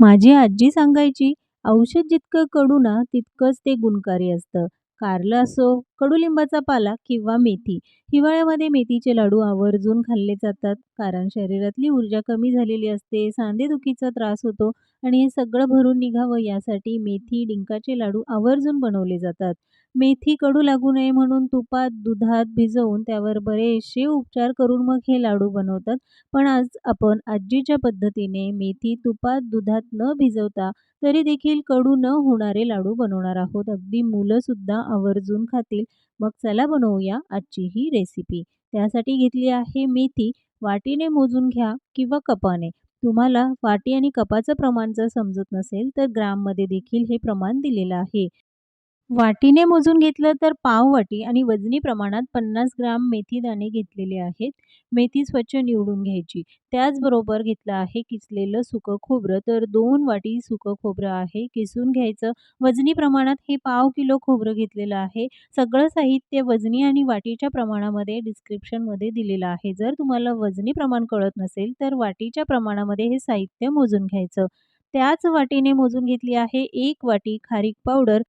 माझी आजी सांगायची, "औषध जितकं कडू ना, तितकंच ते गुणकारी असतं." कारलं असो, कडुलिंबाचा पाला किंवा मेथी. हिवाळ्यामध्ये मेथीचे लाडू आवर्जून खाल्ले जातात, कारण शरीरातली ऊर्जा कमी झालेली असते, सांधेदुखीचा त्रास होतो आणि हे सगळं भरून निघावं यासाठी मेथी, डिंकाचे लाडू आवर्जून बनवले जातात. मेथी कडू लागू नये म्हणून तुपात, दुधात भिजवून त्यावर बरेचसे उपचार करून मग हे लाडू बनवतात. पण आज आपण आजीच्या पद्धतीने मेथी तुपात, दुधात न भिजवता तरी देखील कडू न होणारे लाडू बनवणार आहोत. अगदी मुलंसुद्धा आवर्जून खातील. मग चला बनवूया आजची ही रेसिपी. त्यासाठी घेतली आहे मेथी. वाटीने मोजून घ्या किंवा कपाने. तुम्हाला वाटी आणि कपाचं प्रमाण जर समजत नसेल तर ग्राममध्ये देखील हे प्रमाण दिलेलं आहे. वाटीने मोजून घेतलं तर पाव वाटी आणि वजनी प्रमाणात 50 ग्राम मेथीदाणे घेतलेले आहेत. मेथी स्वच्छ निवडून घ्यायची. त्याचबरोबर घेतलं आहे किसलेलं सुकं खोबरं, तर दोन वाटी सुकं खोबरं आहे, किसून घ्यायचं. वजनी प्रमाणात हे पाव किलो खोबरं घेतलेलं आहे. सगळं साहित्य वजनी आणि वाटीच्या प्रमाणामध्ये डिस्क्रिप्शनमध्ये दिलेलं आहे. जर तुम्हाला वजनी प्रमाण कळत नसेल तर वाटीच्या प्रमाणामध्ये हे साहित्य मोजून घ्यायचं. त्याच वाटीने मोजून घेतली आहे एक वाटी खारीक पावडर.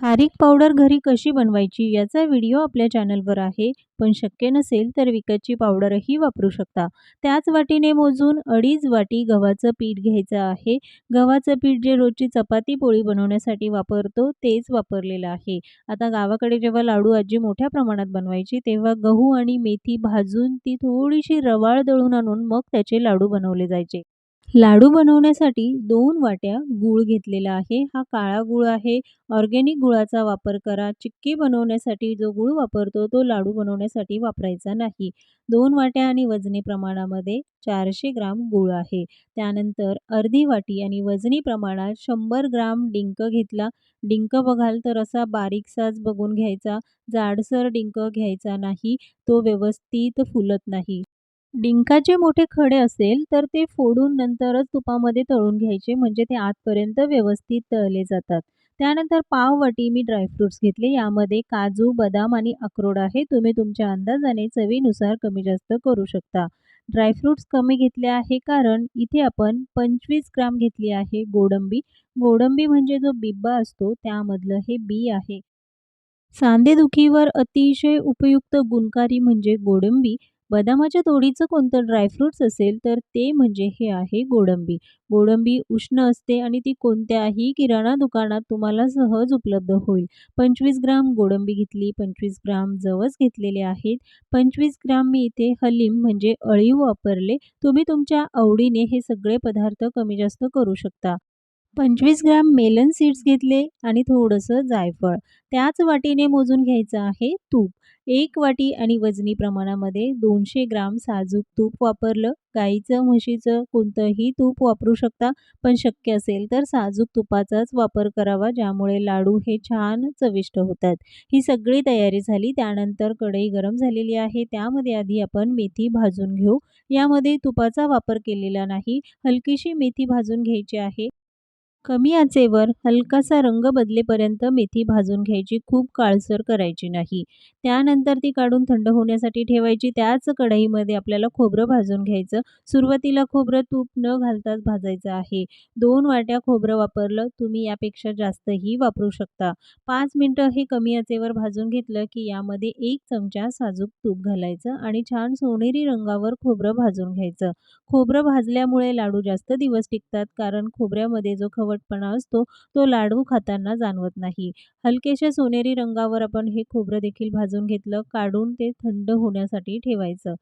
खारीक पावडर घरी कशी बनवायची याचा व्हिडिओ आपल्या चॅनलवर आहे, पण शक्य नसेल तर विकतची पावडरही वापरू शकता. त्याच वाटीने मोजून अडीच वाटी गव्हाचं पीठ घ्यायचं आहे. गव्हाचं पीठ जे रोजची चपाती, पोळी बनवण्यासाठी वापरतो तेच वापरलेलं आहे. आता गावाकडे जेव्हा लाडू आजी मोठ्या प्रमाणात बनवायची, तेव्हा गहू आणि मेथी भाजून ती थोडीशी रवाळ दळून आणून मग त्याचे लाडू बनवले जायचे. लाडू बनवण्यासाठी दोन वाट्या गूळ घेतलेला आहे. हा काळा गूळ आहे. ऑर्गेनिक गुळाचा वापर करा. चिक्की बनवण्यासाठी जो गूळ वापरतो तो लाडू बनवण्यासाठी वापरायचा नाही. दोन वाट्या आणि वजनी प्रमाणामध्ये चारशे ग्राम गूळ आहे. त्यानंतर अर्धी वाटी आणि वजनी प्रमाणात शंभर ग्राम डिंक घेतला. डिंक बघाल तर असा बारीकसाच बघून घ्यायचा. जाडसर डिंक घ्यायचा नाही, तो व्यवस्थित फुलत नाही. डिंकाचे मोठे खडे असेल तर ते फोडून नंतरच तुपामध्ये तळून घ्यायचे, म्हणजे ते आतपर्यंत व्यवस्थित तळले जातात. त्यानंतर पाव वाटी मी ड्रायफ्रुट्स घेतले. यामध्ये काजू, बदाम आणि अक्रोड आहे. तुम्ही तुमच्या अंदाजाने चवीनुसार कमी-जास्त करू शकता. ड्रायफ्रुट्स कमी घेतले आहे कारण इथे आपण 25 ग्राम घेतली आहे गोडंबी. गोडंबी म्हणजे जो बिब्बा असतो त्यामधलं हे बी आहे. सांधेदुखीवर अतिशय उपयुक्त गुणकारी म्हणजे गोडंबी. बदामाच्या तोडीचं कोणतं ड्रायफ्रुट्स असेल तर ते म्हणजे हे आहे गोडंबी. गोडंबी उष्ण असते आणि ती कोणत्याही किराणा दुकानात तुम्हाला सहज उपलब्ध होईल. 25 ग्राम गोडंबी घेतली. 25 ग्राम जवस घेतलेले आहेत. 25 ग्राम मी इथे हलीम म्हणजे अळीव वापरले. तुम्ही तुमच्या आवडीने हे सगळे पदार्थ कमी-जास्त करू शकता. 25 ग्राम मेलन सीड्स घेतले आणि थोडंसं जायफळ. त्याच वाटीने मोजून घ्यायचं आहे तूप. एक वाटी आणि वजनी प्रमाणामध्ये दोनशे ग्राम साजूक तूप वापरलं. गाईचं, म्हशीचं कोणतंही तूप वापरू शकता, पण शक्य असेल तर साजूक तुपाचाच वापर करावा, ज्यामुळे लाडू हे छान चविष्ट होतात. ही सगळी तयारी झाली. त्यानंतर कढई गरम झालेली आहे. त्यामध्ये आधी आपण मेथी भाजून घेऊ. यामध्ये तुपाचा वापर केलेला नाही. हलकीशी मेथी भाजून घ्यायची आहे. कमी आचेवर हलकासा रंग बदलेपर्यंत मेथी भाजून घ्यायची. खूप काळसर करायची नाही. त्यानंतर ती काढून थंड होण्यासाठी ठेवायची. त्याच कढईमध्ये आपल्याला खोबरं भाजून घ्यायचं. सुरुवातीला खोबरं तूप न घालताच भाजायचं आहे. दोन वाट्या खोबरं वापरलं. तुम्ही यापेक्षा जास्तही वापरू शकता. पाच मिनटं हे कमी आचेवर भाजून घेतलं की यामध्ये एक चमचा साजूक तूप घालायचं आणि छान सोनेरी रंगावर खोबरं भाजून घ्यायचं. खोबरं भाजल्यामुळे लाडू जास्त दिवस टिकतात, कारण खोबऱ्यामध्ये जो खवटपणा असतो तो लाडू खाताना जाणवत नाही. हलकेशा सोनेरी रंगावर आपण हे खोबरं देखील भाजून घेतलं. काढून ते थंड होण्यासाठी ठेवायचं.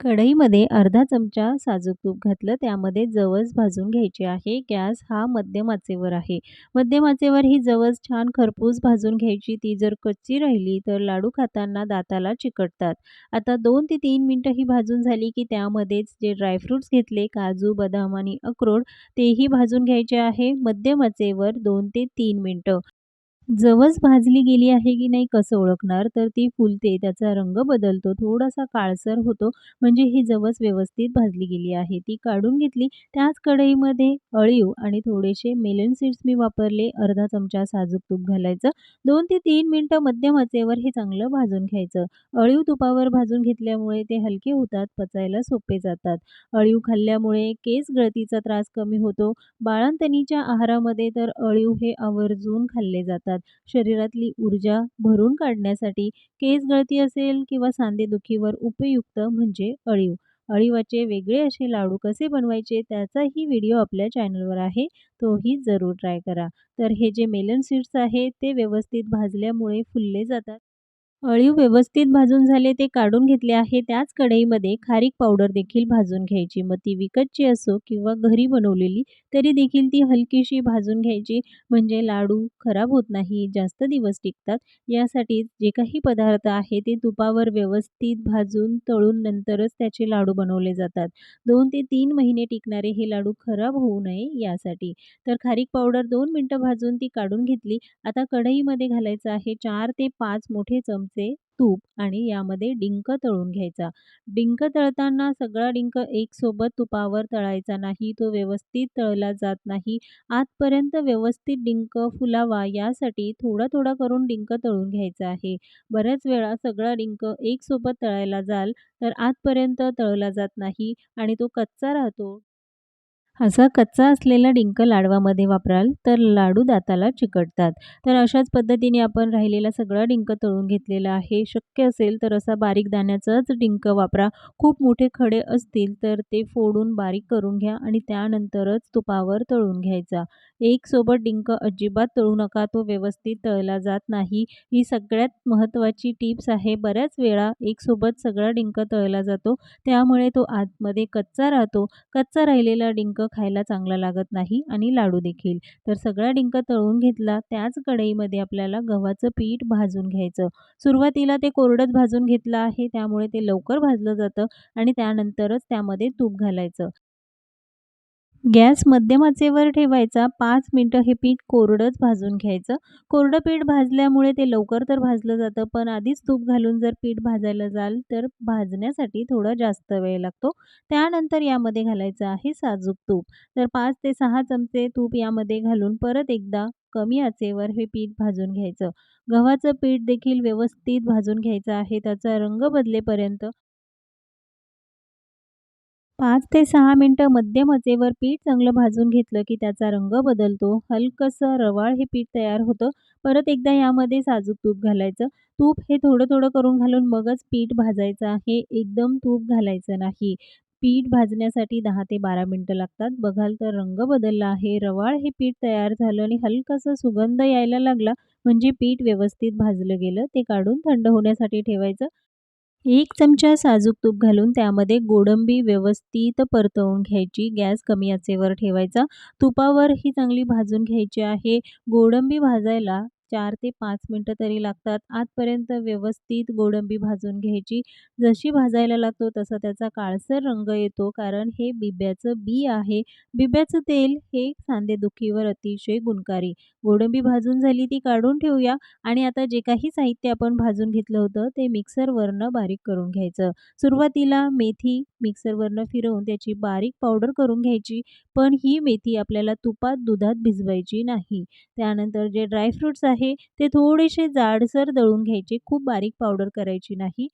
कढईमध्ये अर्धा चमचा साजूक तूप घातलं. त्यामध्ये जवस भाजून घ्यायची आहे. गॅस हा मध्यम आचेवर आहे. मध्यम आचेवर ही जवस छान खरपूस भाजून घ्यायची. ती जर कच्ची राहिली तर लाडू खाताना दाताला चिकटतात. आता दोन ते तीन मिनटं ही भाजून झाली की त्यामध्येच जे ड्रायफ्रुट्स घेतले, काजू, बदाम आणि अक्रोड तेही भाजून घ्यायचे आहे. मध्यम आचेवर 2 ते तीन मिनटं जवस भाजली गेली आहे की नाही कसं ओळखणार? तर ती फुलते, त्याचा रंग बदलतो, थोडासा काळसर होतो, म्हणजे ही जवस व्यवस्थित भाजली गेली आहे. ती काढून घेतली. त्याच कढईमध्ये अळीव आणि थोडेसे मेलन सीड्स मी वापरले. अर्धा चमचा साजूक तूप घालायचं. दोन ते तीन मिनटं मध्यम आचेवर हे चांगलं भाजून घ्यायचं. अळीव तुपावर भाजून घेतल्यामुळे ते हलके होतात, पचायला सोपे जातात. अळीव खाल्ल्यामुळे केस गळतीचा त्रास कमी होतो. बाळंतणीच्या आहारामध्ये तर अळीव हे आवर्जून खाल्ले जातात. शरीरातली ऊर्जा भरून काढण्यासाठी केस गळती असेल किंवा सांधेदुखीवर उपयुक्त म्हणजे अळीव. अळीवाचे वेगळे असे लाडू कसे बनवायचे त्याचाही व्हिडिओ आपल्या चॅनलवर आहे. तोही जरूर ट्राय करा. तर हे जे मेलन सीड्स आहे ते व्यवस्थित भाजल्यामुळे फुलले जातात. अळीव व्यवस्थित भाजून झाले ते काढून घेतले आहे. त्याच कढईमध्ये खारीक पावडर देखील भाजून घ्यायची. मग ती विकतची असो किंवा घरी बनवलेली तरी देखील ती हलकीशी भाजून घ्यायची. म्हणजे लाडू खराब होत नाही, जास्त दिवस टिकतात. यासाठी जे काही पदार्थ आहे ते तुपावर व्यवस्थित भाजून, तळून नंतरच त्याचे लाडू बनवले जातात. दोन ते तीन महिने टिकणारे हे लाडू खराब होऊ नये यासाठी. तर खारीक पावडर दोन मिनटं भाजून ती काढून घेतली. आता कढईमध्ये घालायचं आहे चार ते पाच मोठे चमचे तूप आणि यामध्ये डिंक तळून घ्यायचा. डिंक तळताना सगळा डिंक एकसोबत तुपावर तळायचा नाही. तो व्यवस्थित तळला जात नाही. आतपर्यंत व्यवस्थित डिंक फुलावा यासाठी थोडा-थोडा करून डिंक तळून घ्यायचा आहे. बऱ्याच वेळा सगळा डिंक एकसोबत तळायला जाल तर आतपर्यंत तळला जात नाही आणि तो कच्चा राहतो. असा कच्चा असलेला डिंक लाडवामध्ये वापराल तर लाडू दाताला चिकटतात. तर अशाच पद्धतीने आपण राहिलेला सगळा डिंक तळून घेतलेला आहे. शक्य असेल तर असा बारीक दाण्याचाच डिंक वापरा. खूप मोठे खडे असतील तर ते फोडून बारीक करून घ्या आणि त्यानंतरच तुपावर तळून घ्यायचा. एकसोबत डिंक अजिबात तळू नका. तो व्यवस्थित तळला जात नाही. ही सगळ्यात महत्त्वाची टिप्स आहे. बऱ्याच वेळा एकसोबत सगळा डिंक तळला जातो. त्यामुळे तो आतमध्ये कच्चा राहतो. कच्चा राहिलेला डिंक खायला चांगला लागत नाही आणि लाडू देखील. तर सगळा डिंक तळून घेतला. त्याच कढईमध्ये आपल्याला गव्हाचं पीठ भाजून घ्यायचं. सुरुवातीला ते कोरडंच भाजून घेतलं आहे. त्यामुळे ते लवकर भाजलं जातं आणि त्यानंतरच त्यामध्ये तूप घालायचं. गॅस मध्यम आचेवर ठेवायचा. पाच मिनटं हे पीठ कोरडंच भाजून घ्यायचं. कोरडं पीठ भाजल्यामुळे ते लवकर तर भाजलं जातं, पण आधीच तूप घालून जर पीठ भाजायला जाल तर भाजण्यासाठी थोडा जास्त वेळ लागतो. त्यानंतर यामध्ये घालायचं आहे साजूक तूप. तर पाच ते सहा चमचे तूप यामध्ये घालून परत एकदा कमी आचेवर हे पीठ भाजून घ्यायचं. गव्हाचं पीठ देखील व्यवस्थित भाजून घ्यायचं आहे. त्याचा रंग बदलेपर्यंत पाच ते सहा मिनटं मध्यम आचेवर पीठ चांगलं भाजून घेतलं की त्याचा रंग बदलतो. हलकसं रवाळ हे पीठ तयार होतं. परत एकदा यामध्ये साजूक तूप घालायचं. तूप हे थोडं-थोडं करून घालून मगच पीठ भाजायचं आहे. एकदम तूप घालायचं नाही. पीठ भाजण्यासाठी दहा ते बारा मिनटं लागतात. बघाल तर रंग बदलला आहे. रवाळ हे पीठ तयार झालं आणि हलकासा सुगंध यायला लागला म्हणजे पीठ व्यवस्थित भाजलं गेलं. ते काढून थंड होण्यासाठी ठेवायचं. एक चमचा साजूक तूप घालून त्यामध्ये गोडंबी व्यवस्थित परतवून घ्यायची. गॅस कमी आचेवर ठेवायचा. तुपावर ही चांगली भाजून घ्यायची आहे. गोडंबी भाजायला चार ते पाच मिनटं तरी लागतात. आतपर्यंत व्यवस्थित गोडंबी भाजून घ्यायची. जशी भाजायला लागतो तसा त्याचा काळसर रंग येतो कारण हे बिब्याचं बी आहे. बिब्याचं तेल हे सांधेदुखीवर अतिशय गुणकारी. गोडंबी भाजून झाली ती काढून ठेवूया आणि आता जे काही साहित्य आपण भाजून घेतलं होतं ते मिक्सरवरनं बारीक करून घ्यायचं. सुरुवातीला मेथी मिक्सरवरनं फिरवून त्याची बारीक पावडर करून घ्यायची. पण ही मेथी आपल्याला तुपात, दुधात भिजवायची नाही. त्यानंतर जे ड्रायफ्रुट्स आहे ते थोडेसे जाडसर दळून घ्यायचे. खूप बारीक पावडर करायची नाही.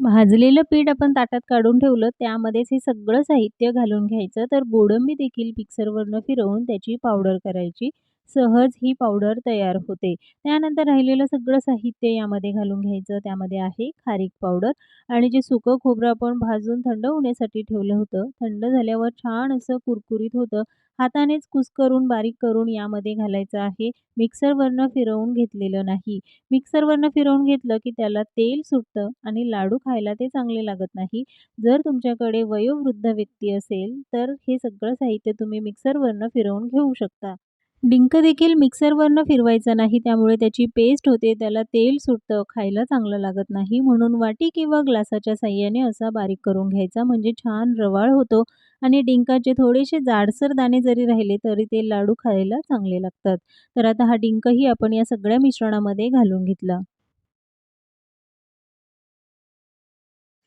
भाजलेलं पीठ आपण ताटात काढून ठेवलं त्यामध्येच हे सगळं साहित्य घालून घ्यायचं. तर गोडंबी देखील मिक्सरवरनं फिरवून त्याची पावडर करायची. सहज ही पावडर तयार होते. त्यानंतर राहिलेलं सगळं साहित्य यामध्ये घालून घ्यायचं. त्यामध्ये आहे खारीक पावडर आणि जे सुकं खोबरं आपण भाजून थंड होण्यासाठी ठेवलं होतं, थंड झाल्यावर छान असं कुरकुरीत होतं. हातानेच कुस्करून बारीक करून यामध्ये घालायचं आहे. मिक्सरवरनं फिरवून घेतलेलं नाही. मिक्सरवरनं फिरवून घेतलं की त्याला तेल सुटतं आणि लाडू खायला ते चांगले लागत नाही. जर तुमच्याकडे वयोवृद्ध व्यक्ती असेल तर हे सगळं साहित्य तुम्ही मिक्सरवरनं फिरवून घेऊ शकता. डिंक देखील मिक्सरवरनं फिरवायचा नाही, त्यामुळे त्याची पेस्ट होते, त्याला तेल सुटतं, खायला चांगलं लागत नाही. म्हणून वाटी किंवा ग्लासाच्या साह्याने असा बारीक करून घ्यायचा, म्हणजे छान रवाळ होतो आणि डिंकाचे थोडेसे जाडसर दाणे जरी राहिले, तरी ते लाडू खायला चांगले लागतात. तर आता हा डिंकही आपण या सगळ्या मिश्रणामध्ये घालून घेतला.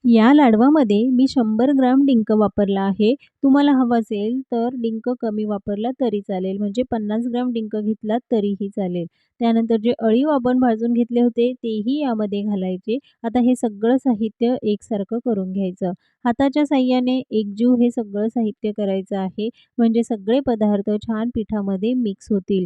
या लाडवामध्ये मी शंभर ग्राम डिंक वापरला आहे. तुम्हाला हवं असेल तर डिंक कमी वापरला तरी चालेल, म्हणजे 50 ग्राम डिंक घेतलात तरीही चालेल. त्यानंतर जे अळीव आपण भाजून घेतले होते, तेही यामध्ये घालायचे. आता हे सगळं साहित्य एकसारखं करून घ्यायचं. हाताच्या साह्याने एकजीव हे सगळं साहित्य करायचं आहे, म्हणजे सगळे पदार्थ छान पिठामध्ये मिक्स होतील.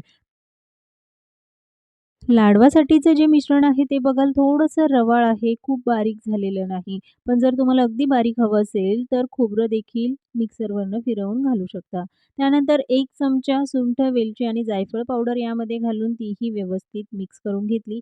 लाडवासाठीचं जे मिश्रण आहे ते बघाल थोडंसं रवाळ आहे, खूप बारीक झालेलं नाही. पण जर तुम्हाला अगदी बारीक हवं असेल, तर खोबरं देखील मिक्सरवरनं फिरवून घालू शकता. त्यानंतर एक चमचा सुंठ, वेलची आणि जायफळ पावडर यामध्ये घालून तीही व्यवस्थित मिक्स करून घेतली.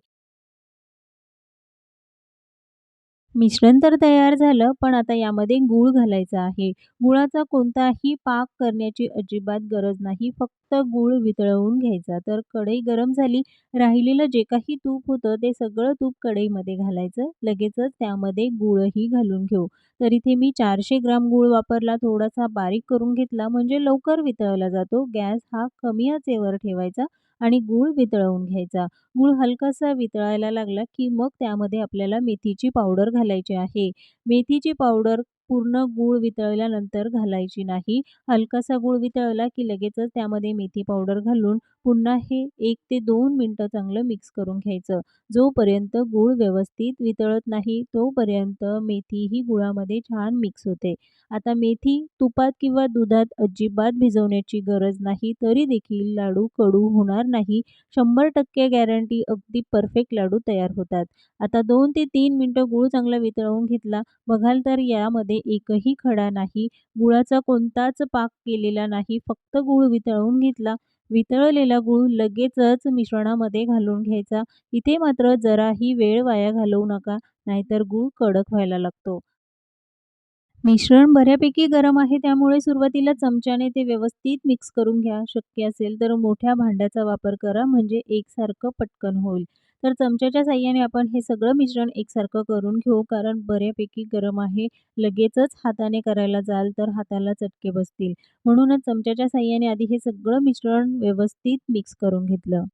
मिश्रण तर तयार झालं, पण आता यामध्ये गूळ घालायचा आहे. गुळाचा कोणताही पाक करण्याची अजिबात गरज नाही, फक्त गूळ वितळवून घ्यायचा. तर कढई गरम झाली, राहिलेलं जे काही तूप होतं, ते सगळं तूप कढईमध्ये घालायचं. लगेचच त्यामध्ये गूळही घालून घेऊ. तर इथे मी चारशे ग्राम गूळ वापरला, थोडासा बारीक करून घेतला, म्हणजे लवकर वितळला जातो. गॅस हा कमी आचेवर ठेवायचा आणि गूळ वितळवून घ्यायचा. गूळ हलकासा वितळायला लागला, की मग त्यामध्ये आपल्याला मेथीची पावडर घालायची आहे. मेथीची पावडर पूर्ण गूळ वितळल्यानंतर घालायची नाही. हलकासा गूळ वितळला, की लगेचच त्यामध्ये मेथी पावडर घालून पुन्हा हे एक ते दोन मिनटं चांगलं मिक्स करून घ्यायचं. जोपर्यंत गूळ व्यवस्थित वितळत नाही, तोपर्यंत मेथी ही गुळामध्ये छान मिक्स होते. आता मेथी तुपात किंवा दुधात अजिबात भिजवण्याची गरज नाही, तरी देखील लाडू कडू होणार नाही. 100% गॅरंटी अगदी परफेक्ट लाडू तयार होतात. आता दोन ते तीन मिनटं गूळ चांगला वितळवून घेतला. बघाल तर यामध्ये एकही खडा नाही, गुळाचा कोणताच पाक केलेला नाही, फक्त गूळ वितळवून घेतला. वितळलेला गूळ लगेचच मिश्रणामध्ये घालून घ्यायचा. इथे मात्र जराही वेळ वाया घालवू नका, नाहीतर गूळ कडक व्हायला लागतो. मिश्रण बऱ्यापैकी गरम आहे, त्यामुळे सुरुवातीला चमच्याने ते व्यवस्थित मिक्स करून घ्या. शक्य असेल तर मोठ्या भांड्याचा वापर करा, म्हणजे एकसारखं पटकन होईल. तर चमच्याच्या साह्याने आपण हे सगळं मिश्रण एकसारखं करून घेऊ, कारण बऱ्यापैकी गरम आहे. लगेचच हाताने करायला जाल तर हाताला चटके बसतील. म्हणूनच चमच्याच्या साह्याने आधी हे सगळं मिश्रण व्यवस्थित मिक्स करून घेतलं.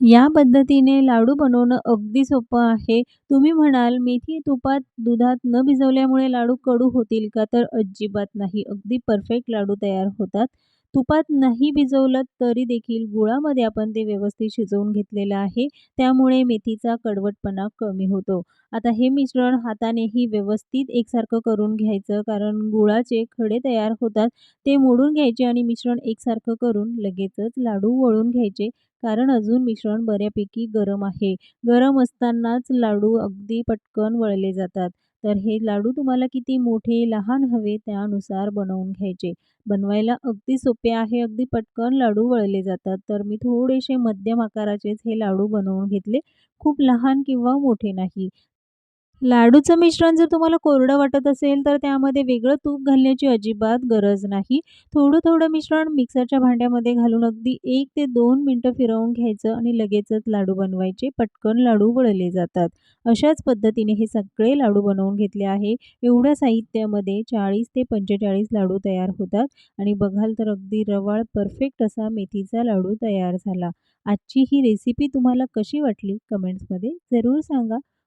या पद्धतीने लाडू बनवणं अगदी सोपं आहे. तुम्ही म्हणाल, मेथी तुपात, दुधात न भिजवल्यामुळे लाडू कडू होतील का? तर अजिबात नाही. अगदी परफेक्ट लाडू तयार होतात. तुपात नाही भिजवलं तरी देखील गुळामध्ये आपण ते व्यवस्थित शिजवून घेतलेलं आहे, त्यामुळे मेथीचा कडवटपणा कमी होतो. आता हे मिश्रण हातानेही व्यवस्थित एकसारखं करून घ्यायचं, कारण गुळाचे खडे तयार होतात, ते मोडून घ्यायचे आणि मिश्रण एकसारखं करून लगेचच लाडू वळून घ्यायचे, कारण अजून मिश्रण बऱ्यापैकी गरम आहे. गरम असतानाच लाडू अगदी पटकन वळले जातात. तर हे लाडू तुम्हाला किती मोठे, लहान हवे त्यानुसार बनवून घ्यायचे. बनवायला अगदी सोपे आहे, अगदी पटकन लाडू वळले जातात. तर मी थोडेसे मध्यम आकाराचेच हे लाडू बनवून घेतले, खूप लहान किंवा मोठे नाही. लाडूचं मिश्रण जर तुम्हाला कोरडं वाटत असेल, तर त्यामध्ये वेगळं तूप घालण्याची अजिबात गरज नाही. थोडं-थोडं मिश्रण मिक्सरच्या भांड्यामध्ये घालून अगदी एक ते दोन मिनटं फिरवून घ्यायचं आणि लगेचच लाडू बनवायचे. पटकन लाडू वळले जातात. अशाच पद्धतीने हे सगळे लाडू बनवून घेतले आहे. एवढ्या साहित्यामध्ये 40 ते 45 लाडू तयार होतात आणि बघाल तर अगदी रवाळ परफेक्ट असा मेथीचा लाडू तयार झाला. आजची ही रेसिपी तुम्हाला कशी वाटली? कमेंट्समध्ये जरूर सांगा.